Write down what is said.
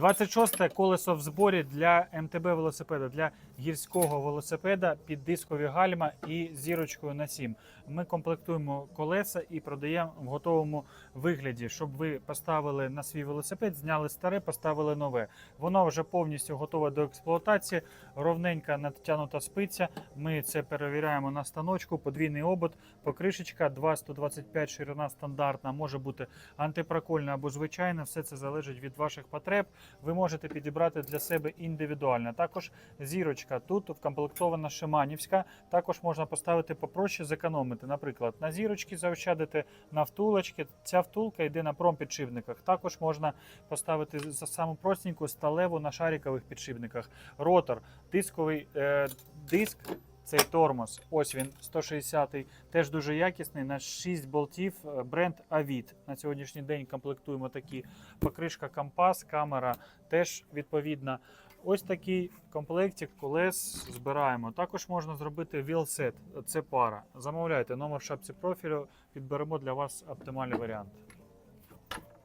26 колесо в зборі для МТБ велосипеда, для гірського велосипеда під дискові гальма і зірочкою на 7. Ми комплектуємо колеса і продаємо в готовому вигляді, щоб ви поставили на свій велосипед, зняли старе, поставили нове. Воно вже повністю готове до експлуатації, ровненька натягнута спиця. Ми це перевіряємо на станочку, подвійний обод, покришечка 2,125 ширина стандартна, може бути антипрокольна або звичайна. Все це залежить від ваших потреб. Ви можете підібрати для себе індивідуально. Також зірочка тут вкомплектована шиманівська. Також можна поставити попроще, зекономити. Наприклад, на зірочки заощадити на втулочки. Ця втулка йде на промпідшипниках. Також можна поставити за саму простеньку сталеву на шарикових підшипниках. Ротор, дисковий е, диск. Цей тормоз, ось він 160-й, теж дуже якісний. На 6 болтів е, бренд Avid. На сьогоднішній день комплектуємо такі покришка компас, камера теж відповідна. Ось такий комплектик колес збираємо. Також можна зробити вілсет, це пара. Замовляйте номер в шапці профілю, підберемо для вас оптимальний варіант.